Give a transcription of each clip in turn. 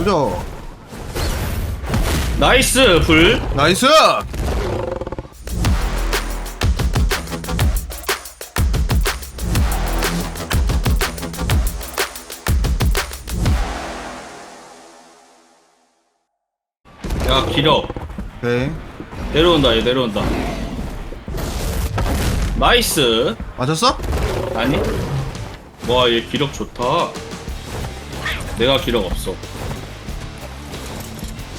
그죠? 나이스 불 나이스! 야 길어 오케이. 내려온다 얘 내려온다 나이스 맞았어? 아니 와얘 기력 좋다 내가 기력 없어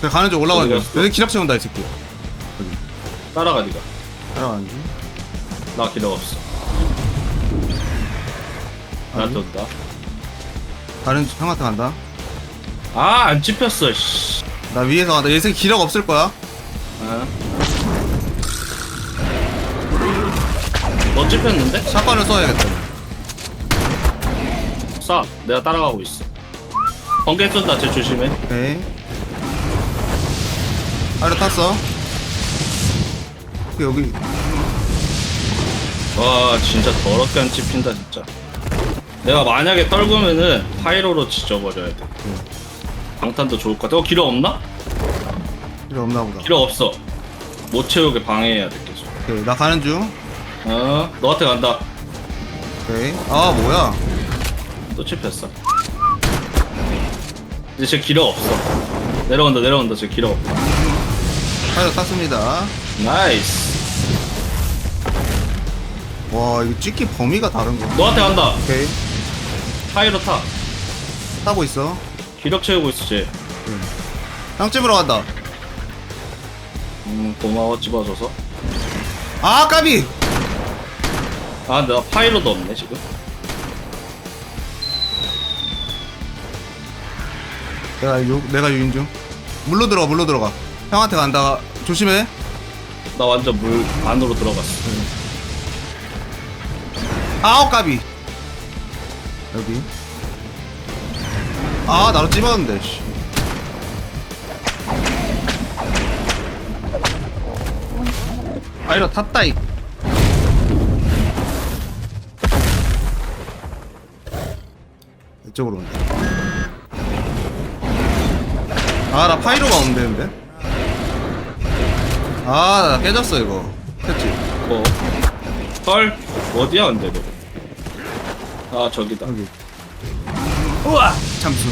그냥 가는 중 올라가는 어디 중. 갔어? 기락 채운다, 이 새끼. 따라가 니가 따라가는 중. 나 기력 없어 나한테 온다 가는 중, 형한테 간다. 아안 찝혔어 씨 나 위에서 간다. 얘 새끼 기락 없을 거야. 아. 너 찝혔는데? 샷건을 써야겠다. 쏴 내가 따라가고 있어 번개 쏜다 쟤 조심해 오케이. 아래 탔어. 여기 와 진짜 더럽게 안 찝힌다 진짜 내가 만약에 떨구면은 파이로로 지져버려야 돼 방탄도 좋을 것 같아 어 기력 없나? 필요 없나 보다. 기력 없어 못 채우게 방해해야 돼 계속 오케이, 나 가는 중. 어 너한테 간다 오케이. 아, 뭐야? 또 찝혔어 이제 쟤 기력 없어 내려온다 내려온다 쟤 기력 없다 파이어 탔습니다. 나이스 와, 이거 찍기 범위가 다른 거. 너한테 간다 오케이. 파이로 타 타고 있어. 기력 채우고 있어 쟤 땅집으로 간다. 음, 고마워 집어줘서 아, 까비! 아 나 파이로도 없네 지금 내가 유, 내가 유인 중. 물로 들어가, 물로 들어가. 형한테 간다. 조심해. 나 완전 물 안으로 들어갔어 아우, 까비. 여기. 아, 나로 찝었는데, 씨. 아이러 탔다, 이. 이쪽으로 온다. 아, 나 파이로가 없는데, 아, 나 깨졌어, 이거. 그치? 뭐? 헐? 어디야 근데 너? 아 저기다 여기. 우와! 잠수.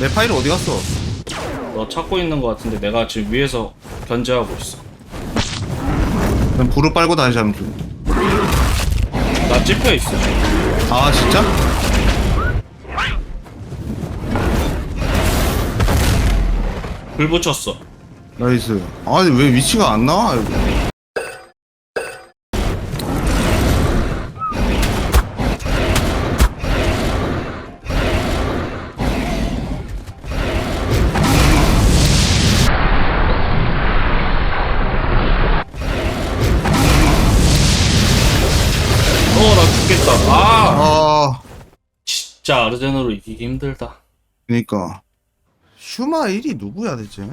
내 파이로 어디 갔어? 너 찾고 있는 것 같은데 내가 지금 위에서 견제하고 있어 난 불을 빨고 다시 잠수. 나 찝혀 있어 아, 진짜? 불 붙였어 나이스. 아니, 왜 위치가 안 나와. 어나 죽겠다 아 아, 진짜 아르제노로 이기기 힘들다 그니까. 슈마 1이 누구야, 대체?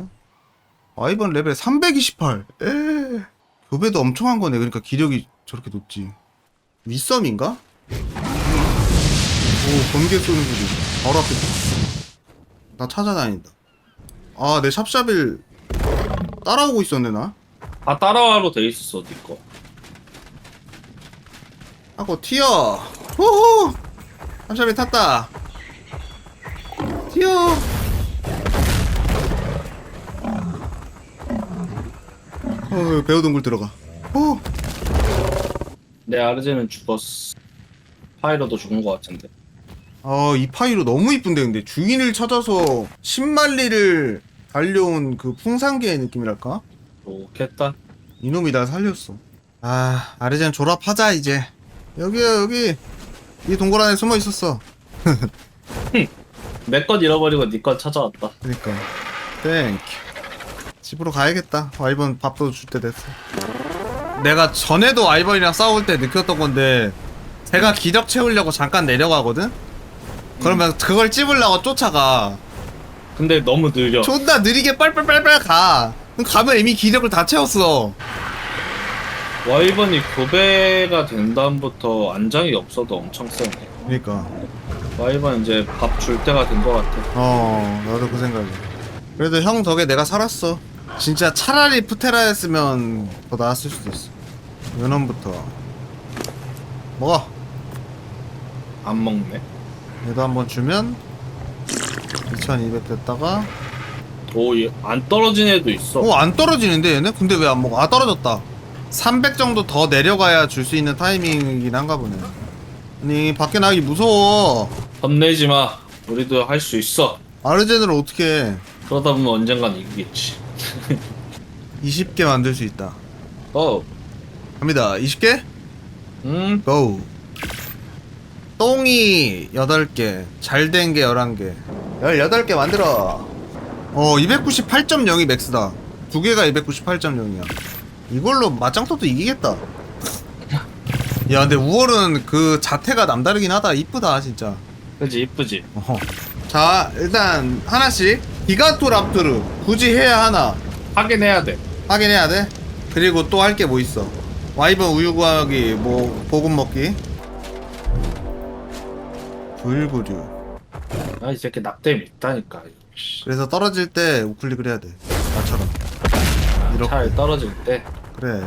아, 이번 레벨 328. 에 교배도 엄청 한 거네. 그러니까 기력이 저렇게 높지. 윗섬인가? 오, 번개 쏘는 소리. 바로 앞에. 나 찾아다닌다. 아, 내 샵샵일 따라오고 있었네, 나. 다 따라와로 돼 있었어 니 거 하고 튀어. 호호! 샵샵일 탔다. 튀어. 어, 배우 동굴 들어가. 오. 내 아르제는 죽었어 파이로도 죽은 것 같은데 아, 이 파이로 너무 이쁜데, 근데 주인을 찾아서 10만리를 달려온 그 풍산개의 느낌이랄까? 좋겠다 이놈이 날 살렸어. 아, 아르젠 졸업하자, 이제. 여기야, 여기. 이 동굴 안에 숨어 있었어. 내건 잃어버리고 니건 찾아왔다 그니까. 땡큐. 집으로 가야겠다. 와이번 밥도 줄 때 됐어. 내가 전에도 와이번이랑 싸울 때 느꼈던 건데, 제가 기력 채우려고 잠깐 내려가거든? 그러면 그걸 찝으려고 쫓아가. 근데 너무 느려 존나 느리게 빨빨빨빨 가. 그럼 가면 이미 기력을 다 채웠어. 와이번이 교배가 된 다음부터 안장이 없어도 엄청 세네 그니까. 와이번 이제 밥 줄 때가 된 것 같아. 어 나도 그 생각이야 그래도 형 덕에 내가 살았어 진짜 차라리 푸테라였으면 더 나았을 수도 있어 연원부터 먹어 안 먹네. 얘도 한번 주면 2200 됐다가 오, 얘안 떨어진 애도 있어. 어안 떨어지는데 얘네? 근데 왜 안 먹어? 아 떨어졌다 300 정도 더 내려가야 줄 수 있는 타이밍이긴 한가 보네 아니 밖에 나가기 무서워 겁내지 마. 우리도 할 수 있어. 아르젠을 어떻게 해 그러다 보면 언젠간 이기겠지. 20개 만들 수 있다. 어, 갑니다. 20개? 음, 고. 똥이 8개 잘 된 게 11개. 18개 만들어. 어 298.0이 맥스다. 두 개가 298.0이야. 이걸로 맞짱떠도 이기겠다. 야 근데 우월은 그 자태가 남다르긴 하다. 이쁘다 진짜. 그지 이쁘지. 어허. 자 일단 하나씩 기가토 랍토르 굳이 해야 하나 하긴 해야 돼. 확인해야 돼. 그리고 또 할 게 뭐 있어? 와이번 우유 구하기, 뭐 보금 먹기. 불구류. 아, 이 새끼 낙뎀 있다니까. 씨. 그래서 떨어질 때 우클릭을 해야 돼. 나처럼. 이렇게. 차에 떨어질 때. 그래.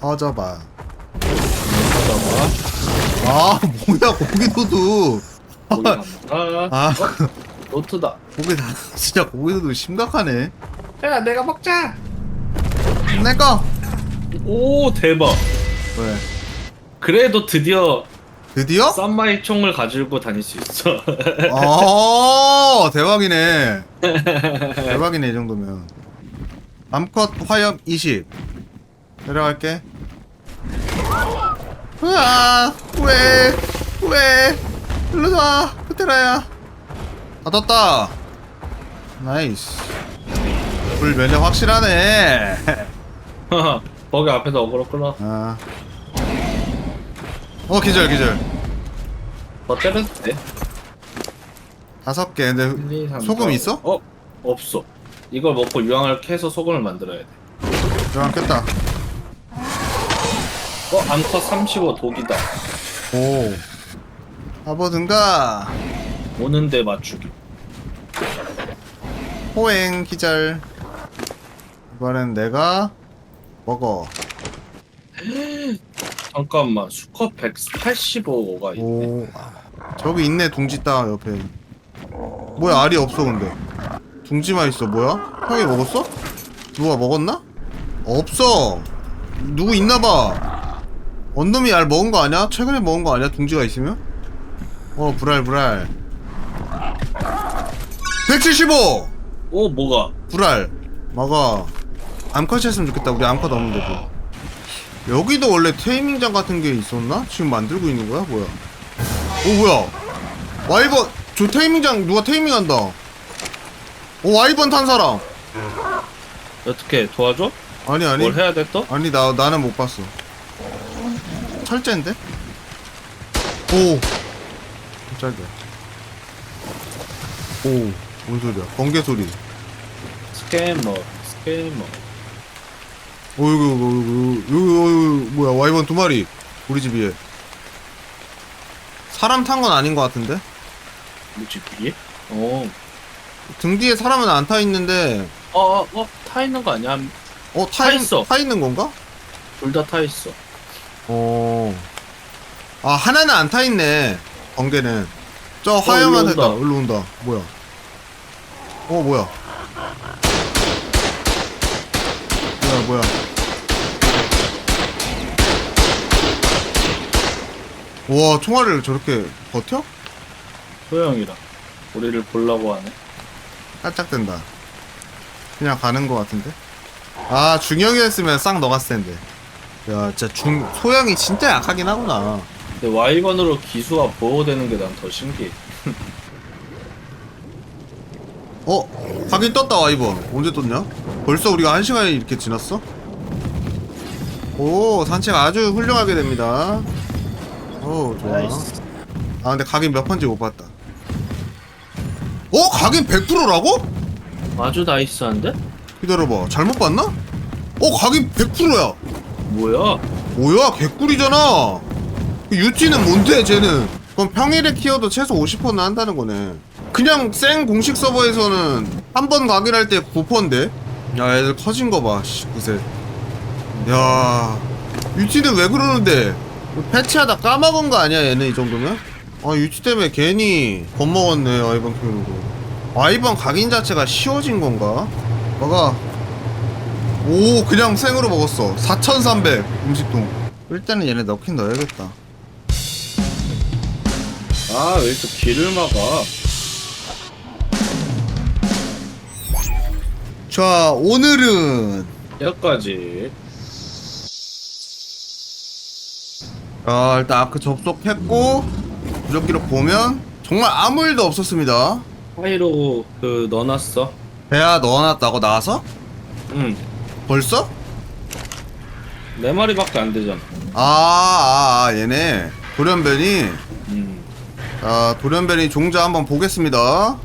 퍼져봐. 하다가 아 뭐야 고기도도. 고기 간다. 아 노트다. 고기 다 진짜 고기도도 심각하네. 야, 내가 먹자. 내 거. 오, 대박. 왜? 그래도 드디어 드디어? 쌈마이 총을 가지고 다닐 수 있어. 아 대박이네 대박이네 이 정도면 암컷 화염 20 내려갈게 으아 왜? 왜? 일로와 프테라야 다 떴다 나이스 불 면역 확실하네 거기 앞에서 어그로 끌어. 아. 어 기절 기절 더 때려도 돼. 다섯 개 근데 1, 2, 3, 소금 있어? 어? 없어. 이걸 먹고 유황을 캐서 소금을 만들어야 돼. 들어간 깼다 어? 암컷 35 독이다. 오 가보든가 오는 데 맞추기. 호행 기절 이번엔 내가 먹어 잠깐만 수컷 185가 있네. 오 저기 있네 둥지 따 옆에 뭐야 알이 없어 근데 둥지만 있어 뭐야? 형이 먹었어? 누가 먹었나? 없어 누구 있나봐 언놈이 알 먹은 거 아니야? 최근에 먹은 거 아니야? 둥지가 있으면? 어 불알 불알 175! 오 뭐가? 불알 먹어 암컷 했으면 좋겠다. 우리 암컷 없는데 도 여기도 원래 테이밍장 같은 게 있었나? 지금 만들고 있는 거야? 뭐야? 오 뭐야? 와이번 저 테이밍장 누가 테이밍한다. 오 와이번 탄 사람. 어떻게 도와줘? 아니 아니. 뭘 해야 돼 또? 아니 나 나는 못 봤어. 철제인데? 오. 깜짝이야 오 뭔 소리야 번개 소리 스캐머 스캐머 어 여기 여기 여기 여기 뭐야 와이번 두 마리 우리 집 위에 사람 탄 건 아닌 것 같은데 뭐지 위에? 어. 등 뒤에 사람은 안 타 있는데 어, 어, 어, 타 있는 거 아니야? 어 타 타 있- 있어. 타 있는 건가? 둘 다 타 있어. 어. 아 하나는 안 타 있네. 번개는 저 하얀만 일로 했다. 온다. 일로 온다. 뭐야? 어 뭐야? 뭐야 뭐야? 와 총알을 저렇게 버텨? 소영이라. 우리를 보려고 하네. 깜짝된다. 그냥 가는 거 같은데? 아 중형이었으면 싹 녹았을 텐데. 야 진짜 중 소형이 진짜 약하긴 하구나. 근데 와이번으로 기수가 보호되는 게 난 더 신기해. 어? 가긴 떴다 와이번 언제 떴냐? 벌써 우리가 한 시간이 이렇게 지났어? 오 산책 아주 훌륭하게 됩니다 오 좋아 나이스. 아 근데 각인 몇 번째 못 봤다 어? 각인 100%라고? 아주 나이스한데? 기다려봐 잘못 봤나? 어 각인 100%야 뭐야? 뭐야 개꿀이잖아 그 유티는 뭔데 쟤는 그럼 평일에 키워도 최소 50%는 한다는 거네. 그냥 생 공식 서버에서는 한번 각인할 때 9%인데? 야, 애들 커진 거 봐. 씨, 그새. 야, 유티는 왜 그러는데? 패치하다 까먹은 거 아니야, 얘는 이 정도면? 아, 유티 때문에 괜히 겁먹었네, 아이번 키우는 거. 아이번 각인 자체가 쉬워진 건가? 봐가. 오, 그냥 생으로 먹었어. 4,300 음식동. 일단은 얘네 넣긴 넣어야겠다. 아, 왜 이렇게 길을 막아? 자, 오늘은 여기까지. 아, 일단 아크 접속했고 부적기로 보면 정말 아무 일도 없었습니다. 파이로 그 넣어놨어. 배야 넣어놨다고 나와서? 응. 벌써? 네 마리밖에 안 되잖아. 아, 아, 아 얘네 돌연변이 음. 자 돌연변이 종자 한번 보겠습니다.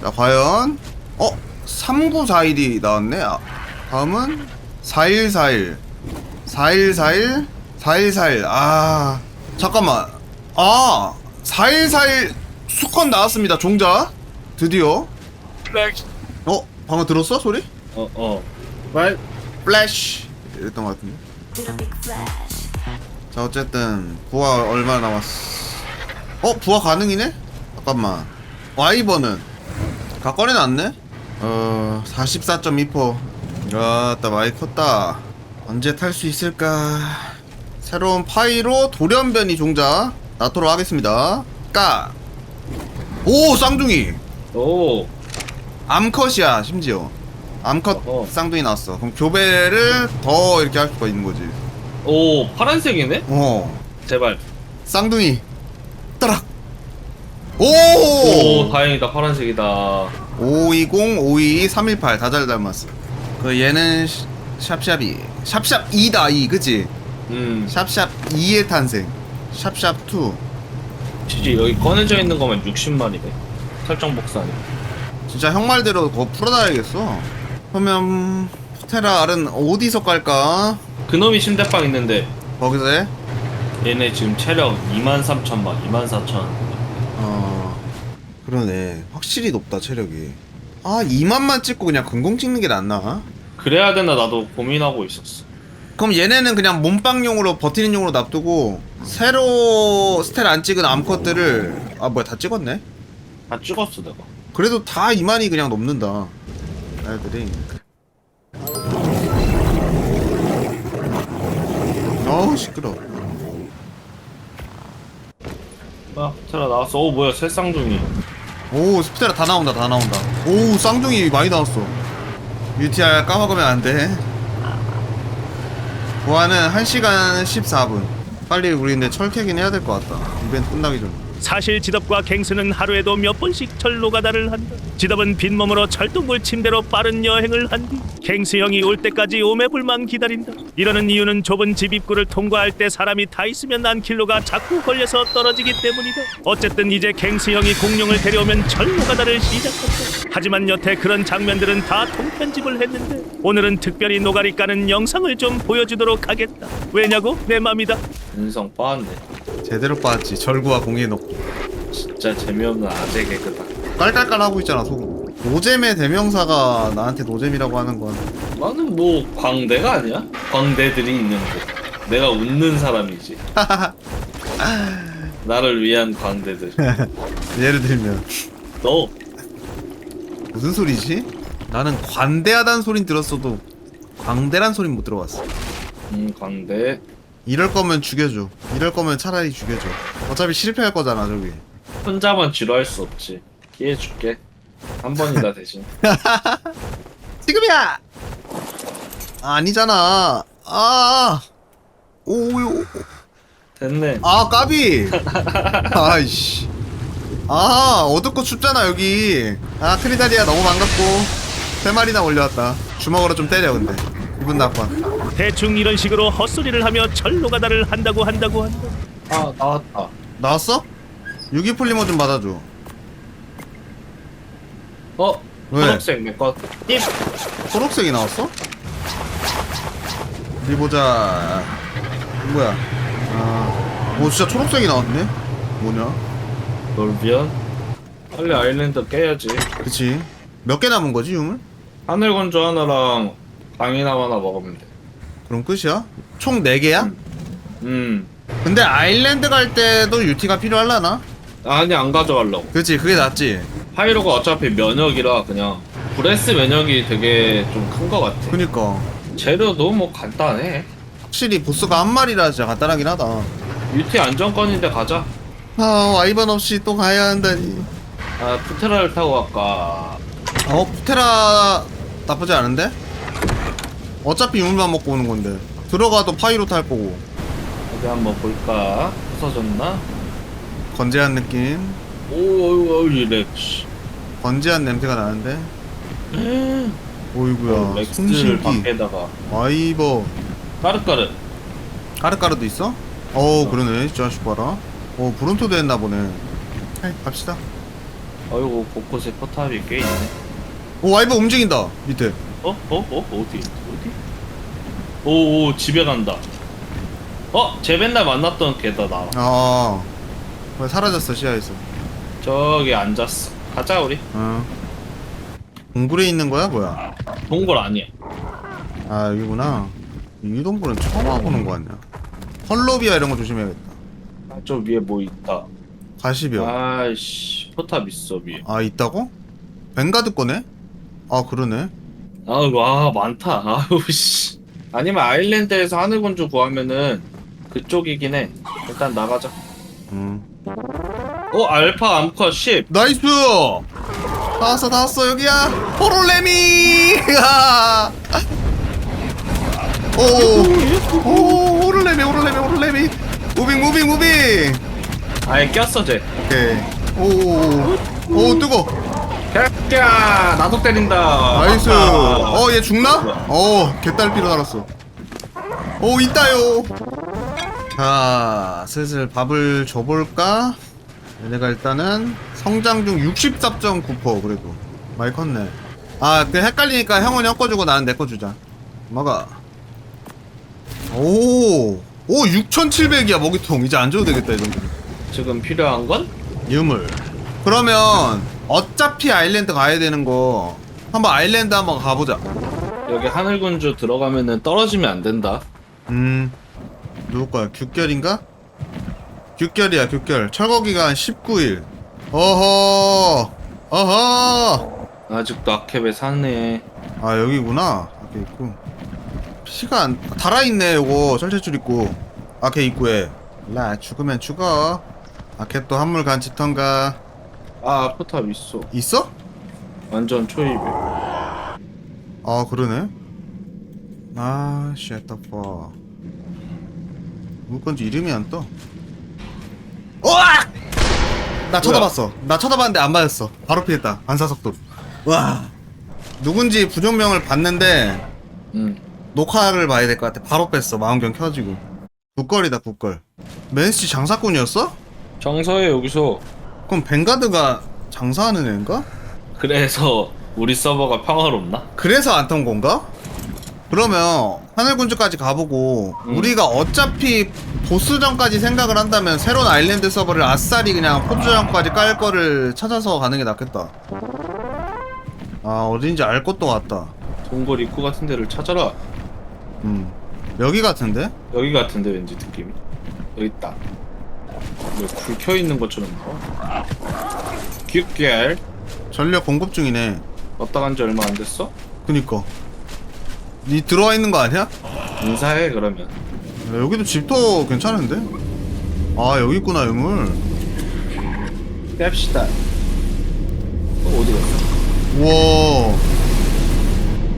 자 과연 어 3941이 나왔네. 아, 다음은 4141 4141 4141 아 잠깐만. 아 4141 수컷 나왔습니다 종자. 드디어. 어 방금 들었어 소리? 어, 어. 말, 플래시. 이랬던 것 같은데. 자 어쨌든 부하 얼마 남았어 어 부하 가능이네? 잠깐만. 와이버는. 다 꺼내놨네? 어 44.2% 야따 많이 컸다. 언제 탈 수 있을까? 새로운 파이로 돌연변이 종자. 낳도록 하겠습니다. 까 오 쌍둥이. 오. 암컷이야 심지어. 암컷 어허. 쌍둥이 나왔어. 그럼 교배를 더 이렇게 할 수가 있는 거지. 오, 파란색이네? 어. 제발. 쌍둥이. 따락 오! 오, 다행이다. 파란색이다. 520, 522, 318 다 잘 닮았어 그 얘는 시- 샵샵이 샵샵 2다 2 그치? 음. 샵샵 2의 탄생 샵샵 2 지지 여기 꺼내져 있는 거면 60마리네. 설정 복사니. 진짜 형 말대로 그거 풀어놔야겠어 그러면 테라 알은 어디서 깔까? 그놈이 신대빵 있는데 거기서 해? 얘네 지금 체력 23,000막 24,000. 어 그러네 확실히 높다 체력이 아 2만만 찍고 그냥 금공 찍는 게 낫나? 그래야 되나 나도 고민하고 있었어. 그럼 얘네는 그냥 몸빵용으로 버티는 용으로 놔두고 새로 스텔 안 찍은 암컷들을 아 뭐야 다 찍었네? 다 찍었어 내가. 그래도 다 2만이 그냥 넘는다 애들이 어우 시끄러 아, 테라 나왔어. 오 뭐야 새 쌍둥이. 오 스피테라 다 나온다 다 나온다. 오 쌍둥이 많이 나왔어. UTR 까먹으면 안돼. 보안은 1시간 14분. 빨리 우리 근데 철캐긴 해야 될 것 같다. 이벤트 끝나기 전에 사실 지덥과 갱스는 하루에도 몇 번씩 철로가다를 한다. 지덥은 빈몸으로 철동굴 침대로 빠른 여행을 한 뒤 갱스 형이 올 때까지 오매불망 기다린다. 이러는 이유는 좁은 집 입구를 통과할 때 사람이 다 있으면 안킬로가 자꾸 걸려서 떨어지기 때문이다. 어쨌든 이제 갱스 형이 공룡을 데려오면 철로가다를 시작한다. 하지만 여태 그런 장면들은 다 통편집을 했는데 오늘은 특별히 노가리 까는 영상을 좀 보여주도록 하겠다. 왜냐고? 내 맘이다. 인성 빠았네. 제대로 빠졌지 절구와 공에 넣고 진짜 재미없는 아재 개그다. 깔깔깔 하고 있잖아 속으로 노잼의 대명사가 나한테 노잼이라고 하는 건 나는 뭐 광대가 아니야? 광대들이 있는 곳. 내가 웃는 사람이지. 나를 위한 광대들. 예를 들면 너 무슨 소리지? 나는 관대하다는 소린 들었어도 광대란 소린 못 들어봤어 음, 광대. 이럴 거면 죽여줘. 이럴 거면 차라리 죽여줘. 어차피 실패할 거잖아 저기. 혼자만 지루할 수 없지. 기회 줄게. 한 번이다 대신. 지금이야! 아니잖아. 아 오요 됐네. 아 까비! 아이씨. 아 어둡고 춥잖아 여기. 아 트리다리아 너무 반갑고. 세 마리나 올려왔다. 주먹으로 좀 때려 근데 기분 나빠 대충 이런 식으로 헛소리를 하며 철로가다를 한다고 한다고 한다. 아 나왔다. 나왔어? 유기 폴리머 좀 받아줘 어? 왜? 초록색 내거 힙. 초록색이 나왔어? 어디 보자 뭐야 아, 오 진짜 초록색이 나왔네 뭐냐? 놀비언 빨리 아일랜드 깨야지 그치 몇 개 남은 거지 유물? 하늘 건조 하나랑 강인함 하나 먹으면 돼. 그럼 끝이야? 총 4개야? 음. 근데 아일랜드 갈 때도 UT가 필요할라나? 아니 안 가져가려고. 그치 그게 낫지. 파이로가 어차피 면역이라 그냥 브레스 면역이 되게 좀 큰 거 같아. 그니까. 재료도 뭐 간단해. 확실히 보스가 한 마리라 진짜 간단하긴 하다. UT 안정권인데 가자. 아 와이번 없이 또 가야 한다니. 아 푸테라를 타고 갈까? 어 푸테라 나쁘지 않은데? 어차피 유물만 먹고 오는 건데. 들어가도 파이로 탈 거고. 어디 한번 볼까? 부서졌나? 건재한 느낌. 오오오 씨. 건재한 냄새가 나는데. 오이구야. 어, 렉스를 숨쉬기. 밖에다가. 와이버. 까르까르. 까르까르도 있어? 어 그러네. 이 자식 봐라. 어 브론토도 했나 보네. 헤이 갑시다. 어이구 곳곳에 포탑이 꽤 있네. 오 와이버 움직인다. 밑에 어? 어? 어? 어디? 어디? 오 오 집에 간다 어? 쟤 맨날 만났던 걔다 나아왜 사라졌어 시야에서 저기 앉았어 가자 우리 어 동굴에 있는 거야 뭐야 동굴 아니야 아 여기구나 이 동굴은 처음 와보는 거 같냐 헐로비아 이런 거 조심해야겠다 아, 저 위에 뭐 있다 가시벼 아이씨 포탑 있어 위에 아 있다고? 벵가드 거네? 아 그러네 아우 와 많다 아우 씨 아니면 아일랜드에서 하늘군주 구하면은 그쪽이긴 해 일단 나가자 음. 어 알파 암컷 10 나이스 다 왔어 다 왔어 여기야 호롤레미 아. 오, 오 호롤레미 호롤레미 호롤레미 무빙 무빙 무빙 아예 꼈어 쟤 오케이 오오 뜨거 야 나도 때린다 나이스 아까. 어얘 죽나? 어 개딸피로 날았어 오 있다요 자 슬슬 밥을 줘볼까? 얘네가 일단은 성장 중 64.9% 그래도 많이 컸네 아 그 헷갈리니까 형은 형 거 주고 나는 내 거 주자 먹어 오오 6700이야 먹이통 이제 안 줘도 되겠다 이 정도면 지금 필요한 건? 유물. 그러면 어차피 아일랜드 가야 되는 거 한번 아일랜드 한번 가보자. 여기 하늘군주 들어가면은 떨어지면 안 된다 음 누구 거야? 규결인가? 규결이야 규결. 철거 기간 19일. 어허 어허. 아직도 아캡에 사네 아 여기구나. 앞에 있고. 안 달아있네 요거 철퇴줄 있고. 앞에 입구에. 라 죽으면 죽어. 아캡 또 한물 간 짓던가. 아 포탑 있어 있어? 완전 초입에 아 그러네 아 쉣다 파 누구 건지 이름이 안 떠. 우와! 나 쳐다봤어. 나 쳐다봤는데 안 맞았어. 바로 피했다. 반사속도. 와. 누군지 부정명을 봤는데 응 녹화를 봐야 될 것 같아. 바로 뺐어. 망원경 켜지고. 국걸이다 국걸. 맨씨 장사꾼이었어? 정서에 여기서 그럼 벵가드가 장사하는 애인가? 그래서 우리 서버가 평화롭나? 그래서 안턴 건가? 그러면 하늘군주까지 가보고 음. 우리가 어차피 보스전까지 생각을 한다면 새로운 아일랜드 서버를 아싸리 그냥 포즈전까지 깔 거를 찾아서 가는 게 낫겠다 아 어딘지 알 것도 같다 동굴 입구 같은 데를 찾아라 음 여기 같은데? 여기 같은데 왠지 느낌이 여기 있다 왜 굴켜 있는 것처럼. 나와 귀결 전력 공급 중이네. 왔다 간 지 얼마 안 됐어? 그니까. 니 들어와 있는 거 아니야? 인사해 그러면. 야, 여기도 집도 괜찮은데? 아 여기 있구나 유물. 뺍시다. 어, 어디 갔어? 우와.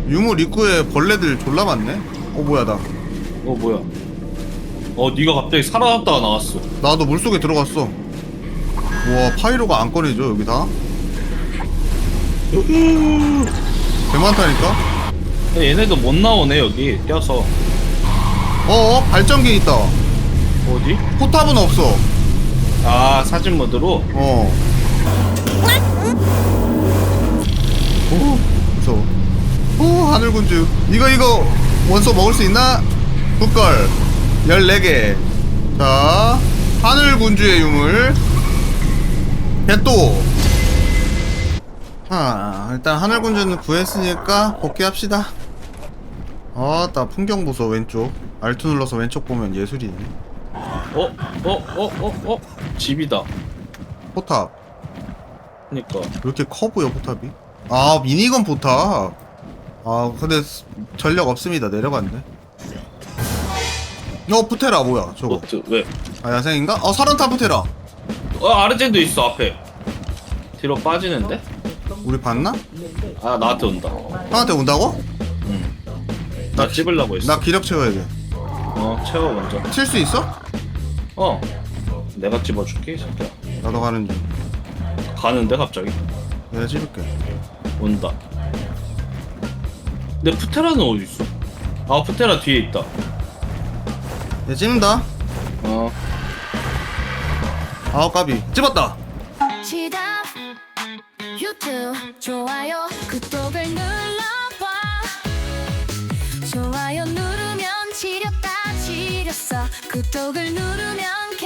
유물 입구에 벌레들 졸라 많네? 어 뭐야 나. 어 뭐야 어 네가 갑자기 살아났다가 나왔어 나도 물속에 들어갔어 우와 파이로가 안 꺼내져 여기 다 개많다니까 얘네도 못 나오네 여기 껴서 어어 발전기 있다 어디? 포탑은 없어 아 사진 모드로? 어 오, 무서워. 오, 하늘군주. 이거, 이거, 원소 먹을 수 있나? 국걸. 14개. 자, 하늘군주의 유물. 개또 아 일단 하늘군주는 구했으니까 복귀합시다 아나 풍경 보소 왼쪽 알트 눌러서 왼쪽 보면 예술이네 어? 어? 어? 어? 어? 집이다 포탑 그니까 왜 이렇게 커 보여 포탑이 아 미니건 포탑 아 근데 스- 전력 없습니다 내려갔네 어 푸테라 뭐야 저거? 보트 왜? 아 야생인가? 어 사란타 푸테라. 어 아르젠도 있어 앞에. 뒤로 빠지는데? 우리 봤나? 아 나한테 온다. 형한테 온다고? 나 찝으려고 했어. 나 기력 채워야 어 채워 먼저. 있어? 어. 내가 찝어줄게 이 새끼야. 나도 가는 중. 가는데 갑자기? 내가 찝을게. 온다. 근데 푸테라는 어디 있어? 아 푸테라 뒤에 있다 얘 찝는다. 어. 아우 까비. 유튜브 좋아요 구독을 눌러봐. 좋아요 누르면 지렸다 지렸어. 구독을 누르면